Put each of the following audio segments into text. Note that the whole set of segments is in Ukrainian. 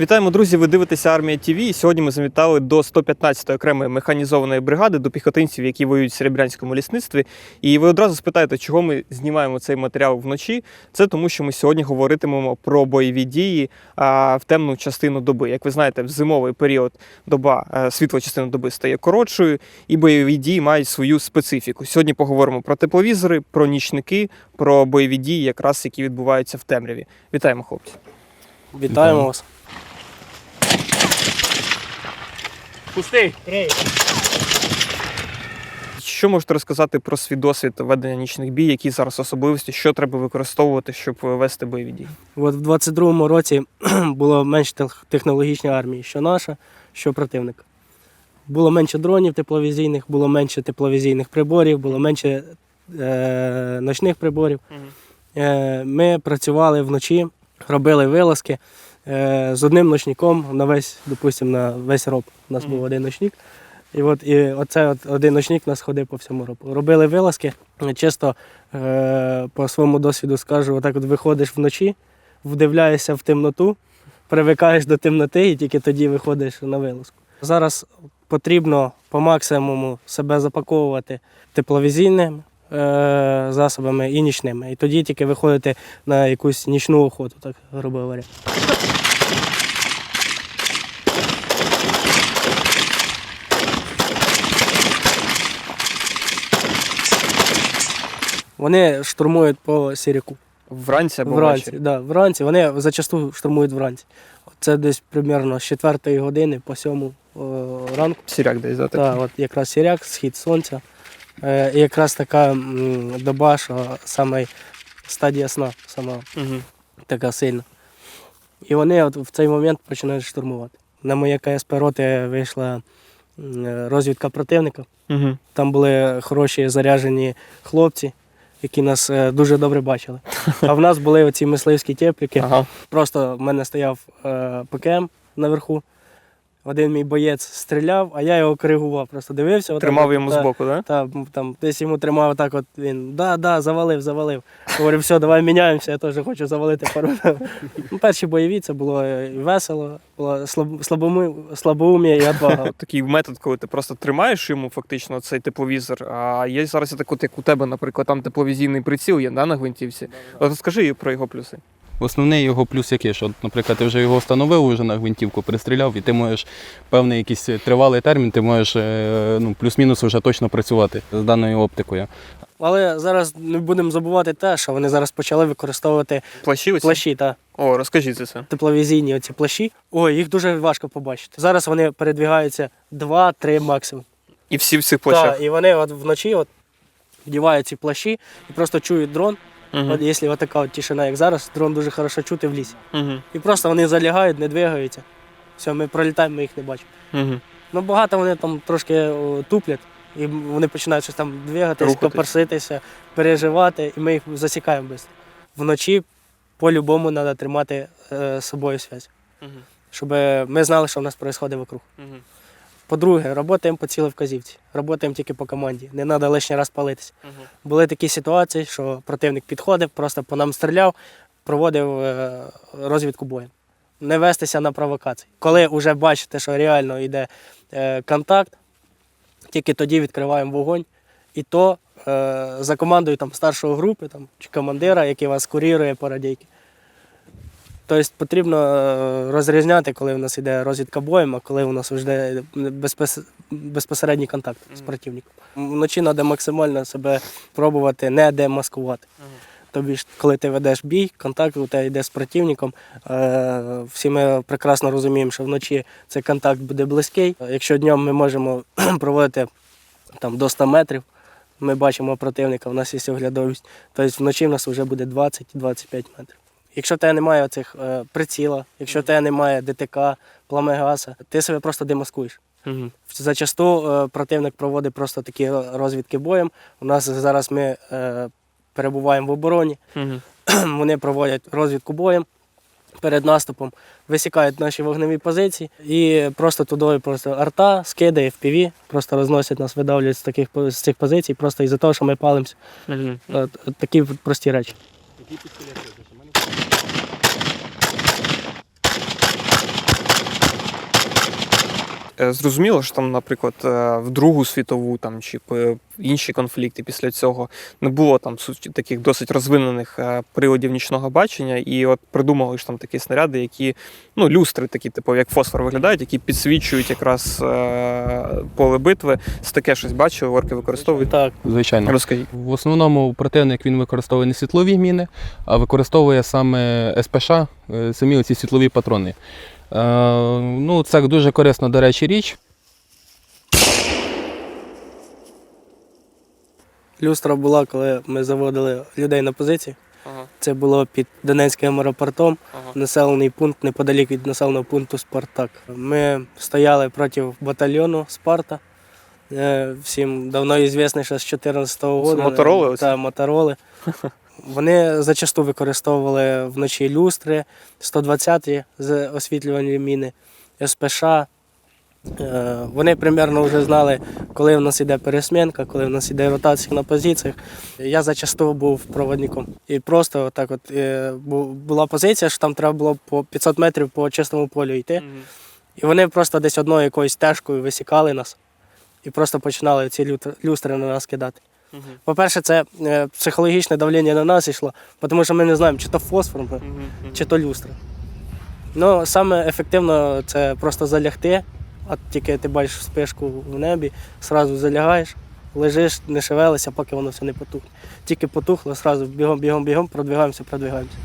Вітаємо, друзі! Ви дивитеся Армія ТВ. І сьогодні ми завітали до 115-ї окремої механізованої бригади, до піхотинців, які воюють в серебрянському лісництві. І ви одразу спитаєте, чого ми знімаємо цей матеріал вночі. Це тому, що ми сьогодні говоритимемо про бойові дії а, в темну частину доби. Як ви знаєте, в зимовий період доба світла частина доби стає коротшою, і бойові дії мають свою специфіку. Сьогодні поговоримо про тепловізори, про нічники, про бойові дії, якраз які відбуваються в темряві. Вітаємо, хлопці! Вітаємо вас. Пустий. Що можете розказати про свій досвід ведення нічних бій, які зараз особливості, що треба використовувати, щоб вести бойові дії? От в 22-му році було менше тех- технологічної армії, що наша, що противника. Було менше дронів тепловізійних, було менше тепловізійних приборів, було менше е, ночних приборів. Е, ми працювали вночі, робили вилазки е, з одним ночником на весь, допустимо, на весь роб. У нас був один ночник. І от і оце от один ночник нас ходив по всьому робу. Робили вилазки. Чисто е, по своєму досвіду скажу, отак от виходиш вночі, вдивляєшся в темноту, привикаєш до темноти і тільки тоді виходиш на вилазку. Зараз потрібно по максимуму себе запаковувати тепловізійними е, засобами і нічними. І тоді тільки виходити на якусь нічну охоту, так грубо говоря. Вони штурмують по сіряку. Вранці або Вранці, да, вранці. Вони зачасту штурмують вранці. Це десь примерно з 4 години по 7 ранку. Сіряк десь, да, такий? Так, от якраз сіряк, схід сонця. Е, і якраз така доба, що саме стадія сна сама Угу. така сильна. І вони от в цей момент починають штурмувати. На моє КСП роти вийшла розвідка противника. Угу. Там були хороші заряжені хлопці, які нас е, дуже добре бачили. А в нас були оці мисливські тепліки. Ага. Просто в мене стояв е, ПКМ наверху. Один мій боєць стріляв, а я його коригував. Просто дивився. Тримав от, йому та, збоку, так? Та, там, десь йому тримав так, от він да, да, завалив, завалив. Говорю, все, давай міняємося, я теж хочу завалити пару. ну, перші бойові це було і весело, було слаб, слабоумі, слабоумія і отвага. Такий метод, коли ти просто тримаєш йому фактично цей тепловізор. А є зараз так, от як у тебе, наприклад, там тепловізійний приціл є да, на гвинтівці. От скажи про його плюси. Основний його плюс який, що, наприклад, ти вже його встановив уже на гвинтівку, пристріляв, і ти можеш певний якийсь тривалий термін, ти можеш е, ну, плюс-мінус вже точно працювати з даною оптикою. Але зараз не будемо забувати те, що вони зараз почали використовувати Плащі оці? плащі та О, розкажіть за це. тепловізійні оці плащі. Ой, їх дуже важко побачити. Зараз вони передвігаються 2-3 максимум. І всі в цих плащах. Так, і вони от вночі от вдівають ці плащі і просто чують дрон. Угу. От якщо така от тишина, як зараз, дрон дуже хорошо чути в лісі. Угу. І просто вони залягають, не двигаються. Все, ми пролітаємо, ми їх не бачимо. Угу. Ну багато вони там трошки о, туплять, і вони починають щось там двигатись, Рухатись. копарситися, переживати, і ми їх засікаємо швидко. Вночі по-любому треба тримати е, з собою зв'язь, Угу. щоб ми знали, що в нас відбувається вокруг. Угу. По-друге, працюємо по цілій вказівці, працюємо тільки по команді. Не треба лишній раз палитися. Були такі ситуації, що противник підходив, просто по нам стріляв, проводив е, розвідку боєм. Не вестися на провокації. Коли вже бачите, що реально йде е, контакт, тільки тоді відкриваємо вогонь. І то е, за командою там, старшого групи там, чи командира, який вас курірує по радійки. Тобто потрібно е, розрізняти, коли у нас йде розвідка боєм, а коли у нас вже безпосередній контакт з противником. Вночі треба максимально себе пробувати не демаскувати. Тобі ж, коли ти ведеш бій, контакт у тебе йде з противником. Е, всі ми прекрасно розуміємо, що вночі цей контакт буде близький. Якщо днем ми можемо проводити там, до 100 метрів, ми бачимо противника, у нас є оглядовість, тобто вночі в нас вже буде 20-25 метрів. Якщо в тебе немає цих е, приціла, якщо в тебе немає ДТК, пламегаса, ти себе просто демаскуєш. Угу. Зачасту е, противник проводить просто такі розвідки боєм. У нас зараз ми е, перебуваємо в обороні, Угу. вони проводять розвідку боєм, перед наступом висікають наші вогневі позиції і просто туди просто арта скидає в піві, просто розносять нас, видавлюють з таких з цих позицій, просто із-за того, що ми палимося. От, от такі прості речі. Е, Зрозуміло, що там, наприклад, е, в Другу світову там чи п- інші конфлікти після цього не було там таких досить розвинених е, приладів нічного бачення, і от придумали ж там такі снаряди, які ну люстри, такі, типу, як фосфор виглядають, які підсвічують якраз е, поле битви. Це таке щось бачили, орки використовують. Так, Звичайно. Розкажіть. В основному противник він використовує не світлові міни, а використовує саме СПШ, е, самі ці світлові патрони. Ну, це дуже корисна, до речі, річ. Люстра була, коли ми заводили людей на позиції. Ага, Це було під Донецьким аеропортом, ага. населений пункт неподалік від населеного пункту Спартак. Ми стояли проти батальйону Спарта. Е, Всім давно відомо, що з 14-го року. Мотороли? Та, мотороли. Вони зачасту використовували вночі люстри, 120-ті з освітлювальні міни, СПШ. Е, Вони примерно вже знали, коли в нас іде пересмінка, коли в нас іде ротація на позиціях. Я зачасту був проводником. І просто так от е, була позиція, що там треба було по 500 метрів по чистому полю йти. І вони просто десь одною якоюсь стежкою висікали нас і просто починали ці люстри на нас кидати. По-перше, це е, психологічне давлення на нас йшло, тому що ми не знаємо, чи то фосфор, чи то люстра. Ну, саме ефективно це просто залягти, от тільки ти бачиш спишку в небі, одразу залягаєш, лежиш, не шевелися, поки воно все не потухне. Тільки потухло, одразу бігом, бігом, бігом, продвигаємося, продвигаємося.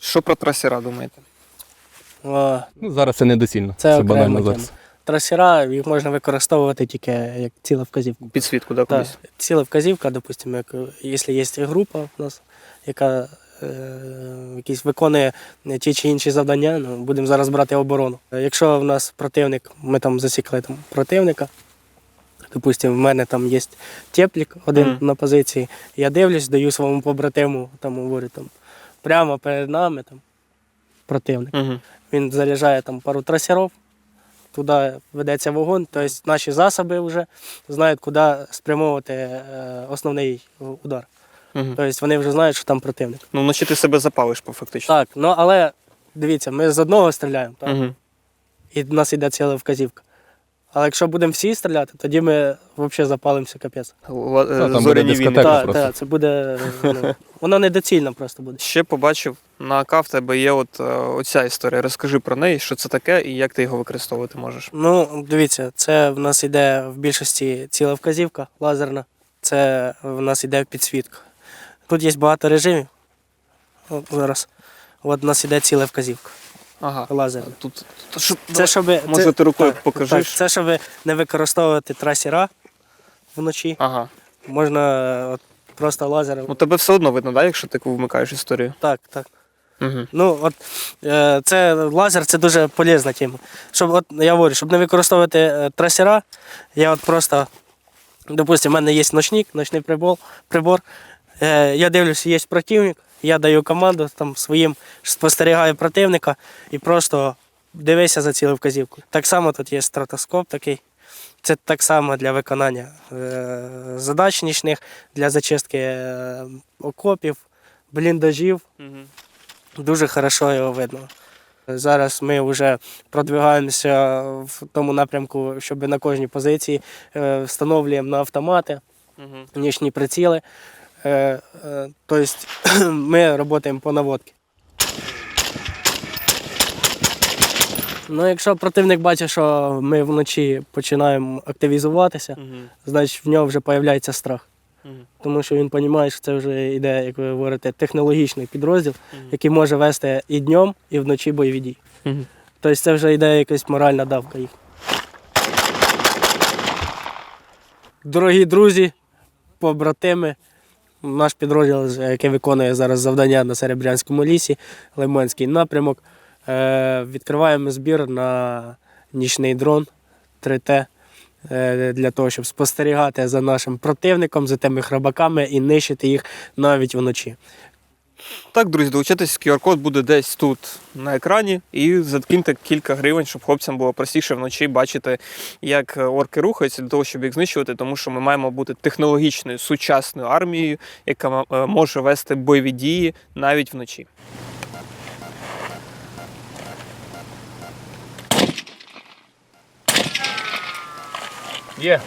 Що про трасера думаєте? О, Ну, зараз це недоцільно. Це Це, окрема банально тема. зараз. Трасера їх можна використовувати тільки як ціла вказівка. Підсвітку, да, Так, кудись? ціла вказівка, допустимо, як, е, якщо є група у нас, яка якісь виконує ті чи інші завдання, ну, будемо зараз брати оборону. Е, Якщо в нас противник, ми там засікли там, противника, допустимо, в мене там є теплік один Мгм. на позиції, я дивлюсь, даю своєму побратиму, там говорю, там, прямо перед нами там, противник. Угу. Він заряджає там пару трасерів, туди ведеться вогонь, тобто наші засоби вже знають, куди спрямовувати е, основний удар. Угу. Тобто вони вже знають, що там противник. Ну, вночі ти себе запалиш, по фактично. Так, ну але дивіться, ми з одного стріляємо, так? Угу. і в нас йде ціла вказівка. Але якщо будемо всі стріляти, тоді ми взагалі запалимося капець. Там е, Зоряні війни. дискотека. Так, просто. так, це буде. Ну, воно недоцільно просто буде. Ще побачив на АК в тебе є от е, оця історія. Розкажи про неї, що це таке і як ти його використовувати можеш. Ну, дивіться, це в нас йде в більшості ціла вказівка лазерна. Це в нас йде підсвітка. Тут є багато режимів. От зараз. От у нас йде ціла вказівка Ага. лазерна. Тут, тут що, Це щоб може, це, ти рукою так, покажеш? Так, це щоб не використовувати трасера вночі. Ага. Можна от, просто лазером. Ну тебе все одно видно, да, якщо ти вмикаєш історію. Так, так. Угу. Ну, от е, це лазер це дуже полезна тема. Щоб, от, я говорю, щоб не використовувати е, трасера, я от просто, допустимо, в мене є ночник, ночний прибор, прибор. Е, я дивлюся, є противник, я даю команду там своїм, спостерігаю противника і просто дивися за цілу вказівку. Так само тут є стратоскоп такий. Це так само для виконання е, задач нічних, для зачистки е, окопів, бліндажів. Дуже хорошо його видно. Зараз ми вже продвигаємося в тому напрямку, щоб на кожній позиції встановлюємо на автомати Угу. нічні приціли. Е, е, Тобто ми працюємо по наводці. Ну, якщо противник бачить, що ми вночі починаємо активізуватися, Угу. значить в нього вже з'являється страх. Угу. Тому що він розуміє, що це вже йде, як ви говорите, технологічний підрозділ, Мгм. який може вести і днем, і вночі бойові дії. Угу. Тобто це вже йде якась моральна давка їх. Дорогі друзі, побратими, наш підрозділ, який виконує зараз завдання на Серебрянському лісі, Лиманський напрямок. Е, відкриваємо збір на нічний дрон 3Т. е, для того, щоб спостерігати за нашим противником, за тими храбаками і нищити їх навіть вночі. Так, друзі, долучайтесь, QR-код буде десь тут на екрані, і закиньте кілька гривень, щоб хлопцям було простіше вночі бачити, як е, орки рухаються для того, щоб їх знищувати, тому що ми маємо бути технологічною сучасною армією, яка е, може вести бойові дії навіть вночі. Є.